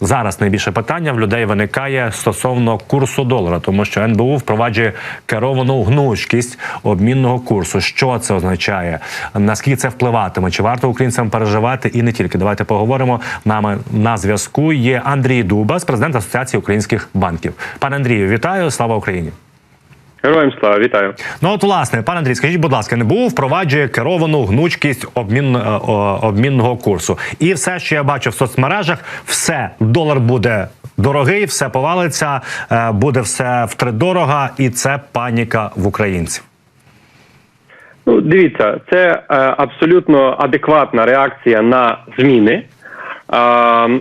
Зараз найбільше питання в людей виникає стосовно курсу долара, тому що НБУ впроваджує керовану гнучкість обмінного курсу. Що це означає? Наскільки це впливатиме? Чи варто українцям переживати? І не тільки давайте поговоримо. Нами на зв'язку є Андрій Дубас, президент Асоціації українських банків. Пане Андрію, вітаю! Слава Україні! Героям слава, вітаю. Ну от власне, пане Андрій, скажіть, будь ласка, НБУ впроваджує керовану гнучкість обмін, е, обмінного курсу. І все, що я бачу в соцмережах, все долар буде дорогий, все повалиться, е, буде все втридорога, і це паніка в українців. Ну, дивіться, це е, абсолютно адекватна реакція на зміни.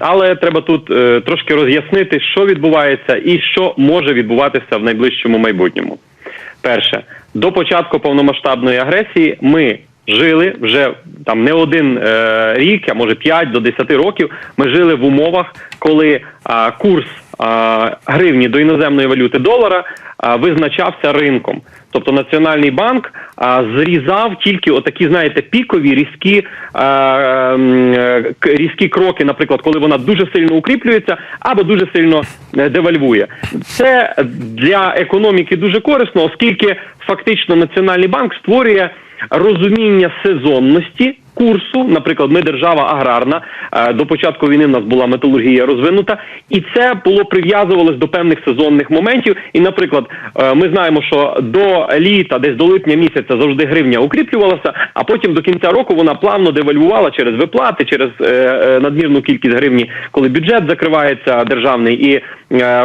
Але треба тут е, трошки роз'яснити, що відбувається і що може відбуватися в найближчому майбутньому. Перше, до початку повномасштабної агресії ми жили вже там не один е, рік, а може 5 до 10 років. Ми жили в умовах, коли е, курс е, гривні до іноземної валюти долара е, визначався ринком. Тобто Національний банк а, зрізав тільки отакі, знаєте, пікові різкі, а, е, різкі кроки, наприклад, коли вона дуже сильно укріплюється або дуже сильно е, девальвує. Це для економіки дуже корисно, оскільки фактично Національний банк створює розуміння сезонності курсу. Наприклад, ми держава аграрна. е, До початку війни в нас була металургія розвинута, і це було прив'язувалось до певних сезонних моментів. І, наприклад, е, ми знаємо, що до літа, десь до липня місяця, завжди гривня укріплювалася, а потім до кінця року вона плавно девальвувала через виплати, через е, надмірну кількість гривні, коли бюджет закривається державний і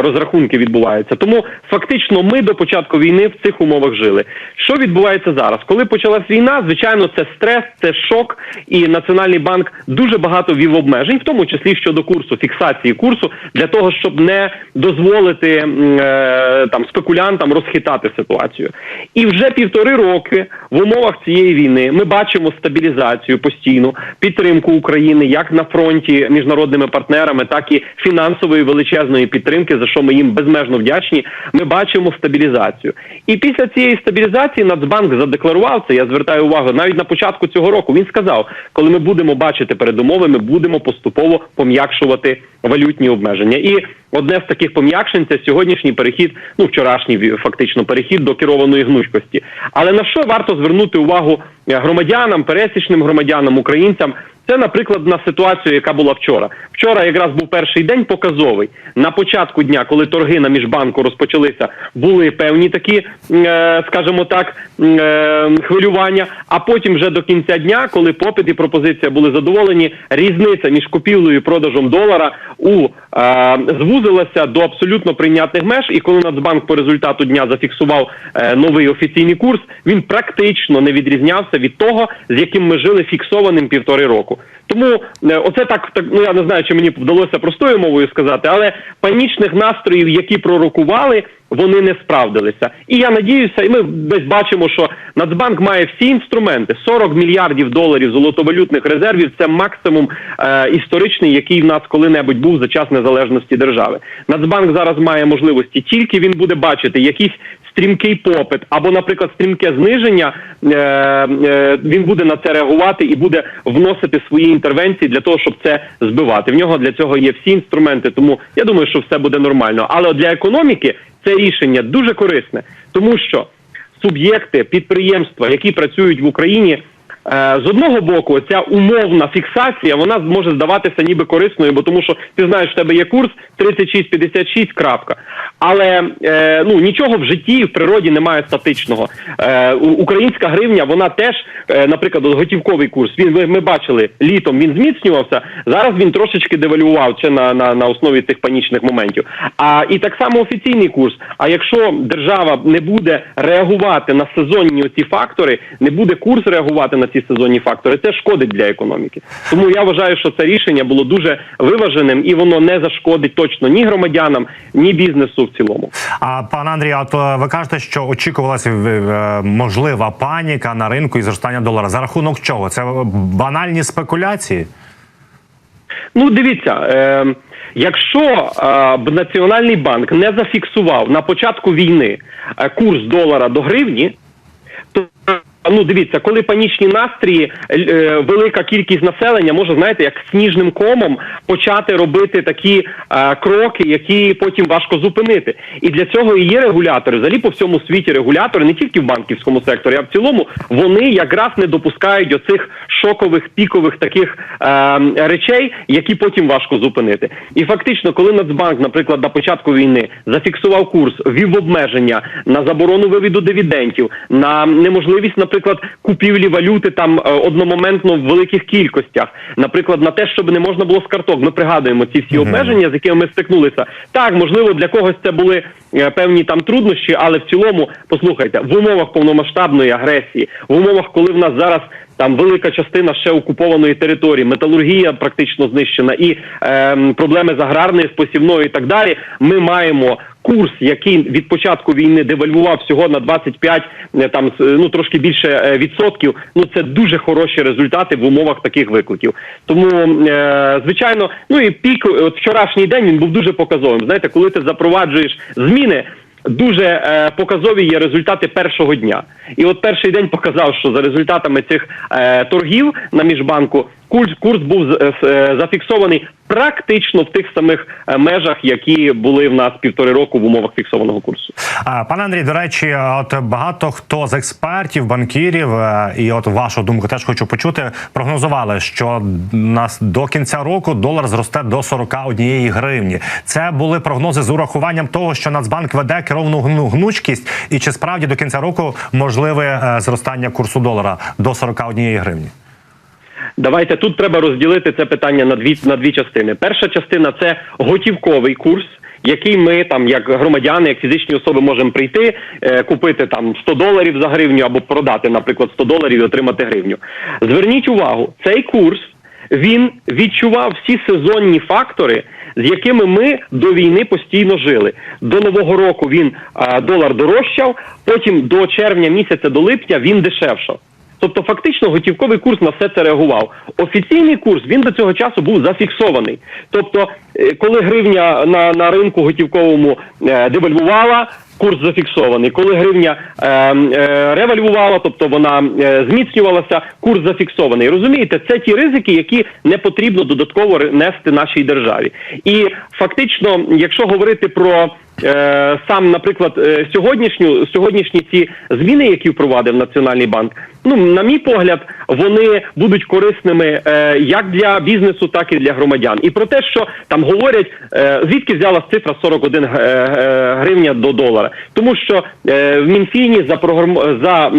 розрахунки відбуваються. Тому фактично ми до початку війни в цих умовах жили. Що відбувається зараз? Коли почалась війна, звичайно, це стрес, це шок, і Національний банк дуже багато ввів обмежень, в тому числі щодо курсу, фіксації курсу, для того, щоб не дозволити е, там спекулянтам розхитати ситуацію. І вже півтори роки в умовах цієї війни ми бачимо стабілізацію постійну підтримку України як на фронті міжнародними партнерами, так і фінансової величезної підтримки, за що ми їм безмежно вдячні. Ми бачимо стабілізацію. І після цієї стабілізації Нацбанк задекларував це. Я звертаю увагу навіть на початку цього року. Він сказав, коли ми будемо бачити передумови, ми будемо поступово пом'якшувати валютні обмеження. І одне з таких пом'якшень це сьогоднішній перехід, ну вчорашній фактично перехід до керованої гнучкості. Але на що варто звернути увагу е, громадянам, пересічним громадянам, українцям? Це, наприклад, на ситуацію, яка була вчора. Вчора якраз був перший день показовий. На початку дня, коли торги на міжбанку розпочалися, були певні такі, е, скажімо так, е, хвилювання. А потім вже до кінця дня, коли попит і пропозиція були задоволені, різниця між купівлею і продажем долара у е, звузилася до абсолютно прийнятних меж. І коли Нацбанк по результату дня зафіксував новий офіційний курс, він практично не відрізнявся від того, з яким ми жили фіксованим півтори року. Тому е, оце так, так ну я не знаю, чи мені вдалося простою мовою сказати, але панічних настроїв, які пророкували, вони не справдилися. І я надіюся, і ми десь бачимо, що Нацбанк має всі інструменти: 40 мільярдів доларів золотовалютних резервів. Це максимум е, історичний, який в нас коли-небудь був за час незалежності держави. Нацбанк зараз має можливості, тільки він буде бачити якісь стрімкий попит або, наприклад, стрімке зниження, е, е, він буде на це реагувати і буде вносити свої інтервенції для того, щоб це збивати. В нього для цього є всі інструменти. Тому я думаю, що все буде нормально. Але для економіки це рішення дуже корисне, тому що суб'єкти підприємства, які працюють в Україні. Е, З одного боку, ця умовна фіксація вона може здаватися ніби корисною, бо тому що ти знаєш, в тебе є курс 36,56, крапка. Але е, ну нічого в житті в природі немає статичного. Е, українська гривня, вона теж, е, наприклад, готівковий курс. Він ми, ми бачили літом. Він зміцнювався. Зараз він трошечки девалював чи на, на, на основі цих панічних моментів. А і так само офіційний курс. А якщо держава не буде реагувати на сезонні ці фактори, не буде курс реагувати на ці сезонні фактори, це шкодить для економіки. Тому я вважаю, що це рішення було дуже виваженим і воно не зашкодить точно ні громадянам, ні бізнесу в цілому. А пане Андрію, от е, ви кажете, що очікувалася е, можлива паніка на ринку і зростання долара. За рахунок чого? Це банальні спекуляції? Ну, дивіться, е, якщо е, б Національний банк не зафіксував на початку війни е, курс долара до гривні, Ну, дивіться, коли панічні настрої, е, велика кількість населення може, знаєте, як сніжним комом почати робити такі е, кроки, які потім важко зупинити. І для цього і є регулятори. Взагалі по всьому світі регулятори, не тільки в банківському секторі, а в цілому вони якраз не допускають оцих шокових пікових таких е, речей, які потім важко зупинити. І фактично, коли Нацбанк, наприклад, на початку війни зафіксував курс, ввів обмеження на заборону вивіду дивідендів, на неможливість, наприклад, купівлі валюти там е, одномоментно в великих кількостях, наприклад, на те, щоб не можна було з карток. Ми пригадуємо ці всі обмеження, з якими ми стикнулися. Так, можливо, для когось це були е, певні там труднощі, але в цілому, послухайте, в умовах повномасштабної агресії, в умовах, коли в нас зараз там велика частина ще окупованої території, металургія практично знищена, і ем, проблеми з аграрною спосівною і так далі. Ми маємо курс, який від початку війни девальвував всього на 25, е, там ну трошки більше е, відсотків. Ну це дуже хороші результати в умовах таких викликів. Тому е, звичайно, ну і пік от вчорашній день він був дуже показовим. Знаєте, коли ти запроваджуєш зміни. Дуже е, показові є результати першого дня, і от перший день показав, що за результатами цих е, торгів на міжбанку курс курс був з- е, зафіксований практично в тих самих е, межах, які були в нас півтори року в умовах фіксованого курсу. Пане Андрій, до речі, от багато хто з експертів, банкірів, е, і от вашу думку теж хочу почути, прогнозували, що нас до кінця року долар зросте до 41 гривні. Це були прогнози з урахуванням того, що Нацбанк веде керовану гну- гнучкість, і чи справді до кінця року можливе е, зростання курсу долара до 41 гривні? Давайте тут треба розділити це питання на дві на дві частини. Перша частина це готівковий курс. Який ми там, як громадяни, як фізичні особи, можемо прийти, е, купити там 100 доларів за гривню або продати, наприклад, 100 доларів і отримати гривню. Зверніть увагу, цей курс він відчував всі сезонні фактори, з якими ми до війни постійно жили. До нового року він а, долар дорожчав, потім до червня місяця, до липня він дешевшав. Тобто, фактично, готівковий курс на все це реагував. Офіційний курс він до цього часу був зафіксований. Тобто, е, коли гривня на, на ринку готівковому е, девальвувала, курс зафіксований. Коли гривня е, е, ревальвувала, тобто вона е, зміцнювалася, курс зафіксований. Розумієте, це ті ризики, які не потрібно додатково нести нашій державі. І фактично, якщо говорити про сам, наприклад, е, сьогоднішню сьогоднішні ці зміни, які впровадив Національний банк, ну на мій погляд, вони будуть корисними е, як для бізнесу, так і для громадян. І про те, що там говорять, е, звідки взялась цифра 41 е, гривня до долара, тому що е, в Мінфіні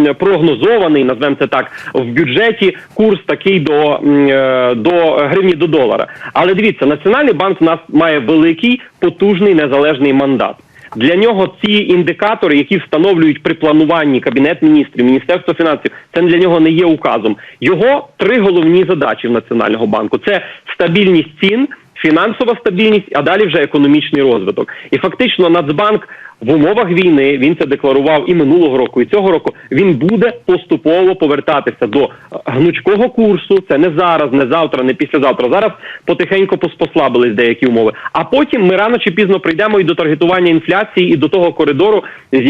запрогнозований, назвемо це так, в бюджеті курс такий до, е, до гривні до долара. Але дивіться, Національний банк в нас має великий потужний незалежний мандат. Для нього ці індикатори, які встановлюють при плануванні Кабінет міністрів, Міністерство фінансів, це для нього не є указом. Його три головні задачі в Національного банку: це стабільність цін, фінансова стабільність, а далі вже економічний розвиток. І фактично Нацбанк в умовах війни він це декларував і минулого року, і цього року. Він буде поступово повертатися до е, гнучкого курсу. Це не зараз, не завтра, не післязавтра. Зараз потихеньку пос- послабились деякі умови. А потім ми рано чи пізно прийдемо і до таргетування інфляції, і до того коридору,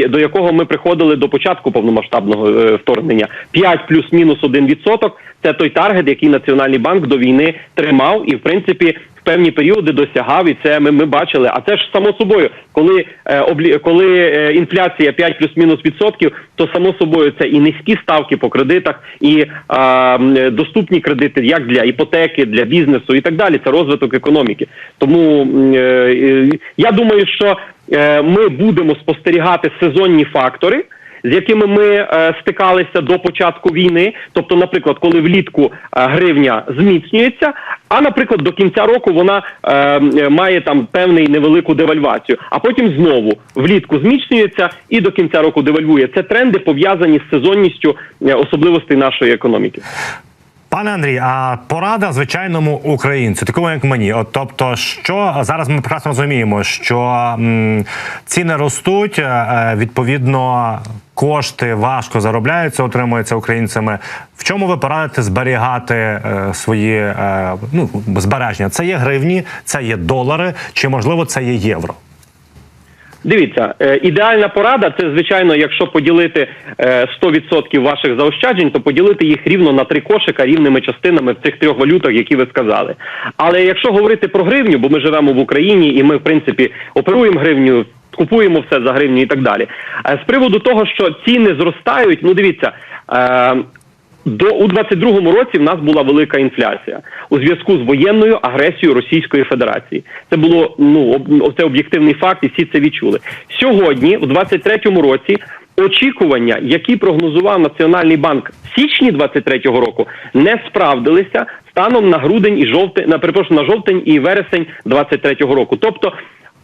до якого ми приходили до початку повномасштабного е, вторгнення. 5 плюс-мінус 1 відсоток. Це той таргет, який Національний банк до війни тримав, і в принципі певні періоди досягав, і це ми, ми бачили. А це ж само собою, коли е, облі, коли е, інфляція 5 плюс-мінус відсотків, то само собою це і низькі ставки по кредитах, і м, доступні кредити як для іпотеки, для бізнесу і так далі. Це розвиток економіки. Тому е, е, я думаю, що е, ми будемо спостерігати сезонні фактори з якими ми е, стикалися до початку війни. Тобто, наприклад, коли влітку е, гривня зміцнюється, а наприклад, до кінця року вона е, має там певний невелику девальвацію, а потім знову влітку зміцнюється і до кінця року девальвує. Це тренди пов'язані з сезонністю е, особливостей нашої економіки. Пане Андрій, а порада звичайному українцю, такому як мені. От тобто, що зараз ми прекрасно розуміємо, що м, ціни ростуть, е, відповідно, кошти важко заробляються, отримуються українцями. В чому ви порадите зберігати е, свої е, ну, збереження? Це є гривні, це є долари, чи можливо це є євро? Дивіться, е, ідеальна порада це звичайно, якщо поділити е, 100% ваших заощаджень, то поділити їх рівно на три кошика рівними частинами в цих трьох валютах, які ви сказали. Але якщо говорити про гривню, бо ми живемо в Україні і ми в принципі оперуємо гривню. Купуємо все за гривню і так далі. Е, З приводу того, що ціни зростають, ну дивіться, е, до у 22-му році в нас була велика інфляція у зв'язку з воєнною агресією Російської Федерації. Це було ну це об'єктивний факт, і всі це відчули. Сьогодні, в 23-му році, очікування, які прогнозував Національний банк в січні 23-го року, не справдилися станом на грудень і жовтень, на перепрошую, на жовтень і вересень 23-го року. Тобто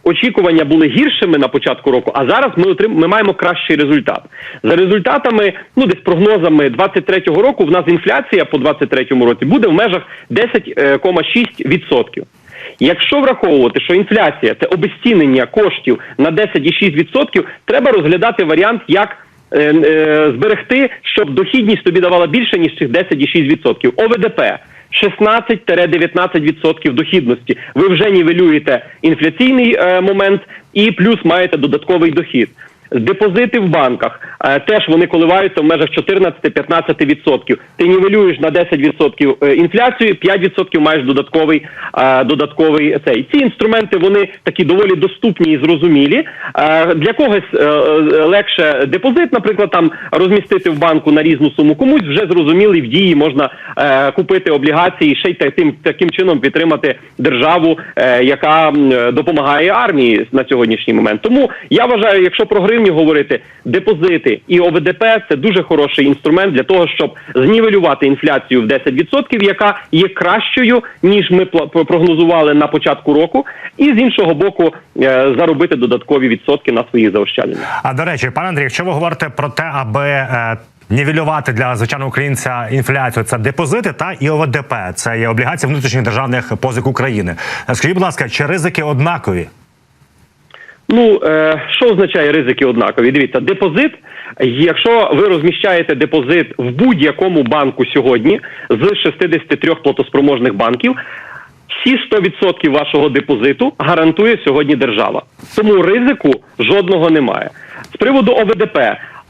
очікування були гіршими на початку року, а зараз ми отрим... ми маємо кращий результат. За результатами, ну десь прогнозами 23-го року, в нас інфляція по 23-му році буде в межах 10,6%. Якщо враховувати, що інфляція це обезцінення коштів на 10,6%, треба розглядати варіант, як е, е, зберегти, щоб дохідність тобі давала більше ніж цих 10,6%. ОВДП 16-19% дохідності. Ви вже нівелюєте інфляційний е, момент і плюс маєте додатковий дохід. Депозити в банках е, теж вони коливаються в межах 14-15%. Ти нівелюєш на 10% е, інфляцію, 5% маєш додатковий е, додатковий цей. Ці інструменти вони такі доволі доступні і зрозумілі. Для когось легше депозит, наприклад, там розмістити в банку на різну суму. Комусь вже зрозумілий в дії можна купити облігації, ще й таким таким чином підтримати державу, яка допомагає армії на сьогоднішній момент. Тому я вважаю, якщо про гривню говорити, депозити і ОВДП це дуже хороший інструмент для того, щоб знівелювати інфляцію в 10%, яка є кращою ніж ми прогнозували на початку року, і з іншого боку е, заробити додаткові відсотки на своїх заощадженнях. А до речі, пане Андрій, якщо ви говорите про те, аби е, нівелювати для звичайного українця інфляцію, це депозити та і ОВДП, це є облігації внутрішніх державних позик України. Скажіть, будь ласка, чи ризики однакові? Ну е, що означає ризики однакові? Дивіться, депозит. Якщо ви розміщаєте депозит в будь-якому банку сьогодні з 63 платоспроможних банків, всі 100% вашого депозиту гарантує сьогодні держава. Тому ризику жодного немає. З приводу ОВДП.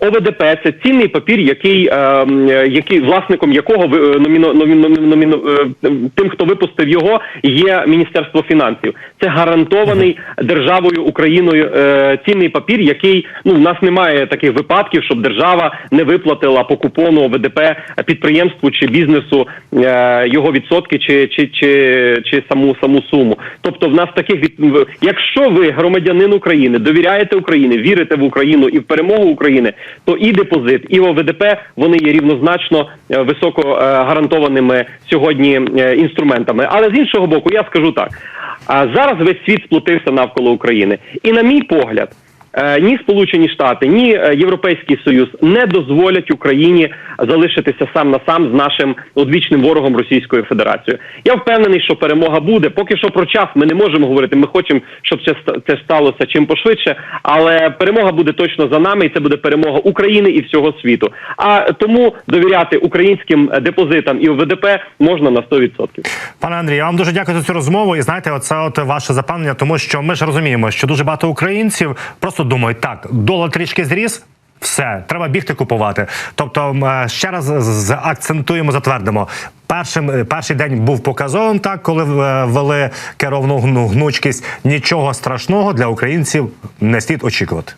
ОВДП це цінний папір, який, е, е, який власником якого ви- е, номіно, номіно, номіно, е, тим, хто випустив його, є Міністерство фінансів. Це гарантований державою Україною е, цінний папір, який ну в нас немає таких випадків, щоб держава не виплатила по купону ОВДП підприємству чи бізнесу е, його відсотки чи, чи, чи, чи саму саму суму. Тобто, в нас таких від якщо ви громадянин України, довіряєте Україні, вірите в Україну і в перемогу України, то і депозит, і ОВДП вони є рівнозначно е, високо е, гарантованими сьогодні е, інструментами. Але з іншого боку, я скажу так: зараз весь світ сплотився навколо України, і на мій погляд. Е, Ні Сполучені Штати, ні е, Європейський Союз не дозволять Україні залишитися сам на сам з нашим одвічним ворогом Російською Федерацією. Я впевнений, що перемога буде. Поки що про час ми не можемо говорити. Ми хочемо, щоб це ста- це сталося чим пошвидше, але перемога буде точно за нами, і це буде перемога України і всього світу. А тому довіряти українським е, депозитам і ОВДП можна на 100%. Пане Андрію, я вам дуже дякую за цю розмову. І знаєте, оце от ваше запевнення, тому що ми ж розуміємо, що дуже багато українців просто думають, так, долар трішки зріс. Все, треба бігти купувати. Тобто, е, ще раз акцентуємо, затвердимо. Першим е, перший день був показовим, так коли е, ввели керовну гну- гнучкість. Нічого страшного для українців не слід очікувати.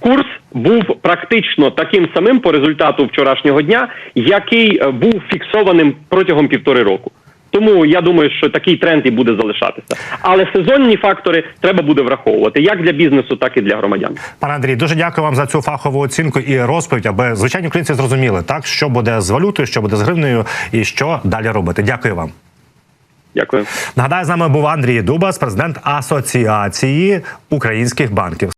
Курс був практично таким самим по результату вчорашнього дня, який був фіксованим протягом півтори року. Тому я думаю, що такий тренд і буде залишатися. Але сезонні фактори треба буде враховувати як для бізнесу, так і для громадян. Пане Андрій, дуже дякую вам за цю фахову оцінку і розповідь, аби звичайні українці зрозуміли, так що буде з валютою, що буде з гривнею і що далі робити. Дякую вам. Дякую. Нагадаю, з нами був Андрій Дубас, президент Асоціації українських банків.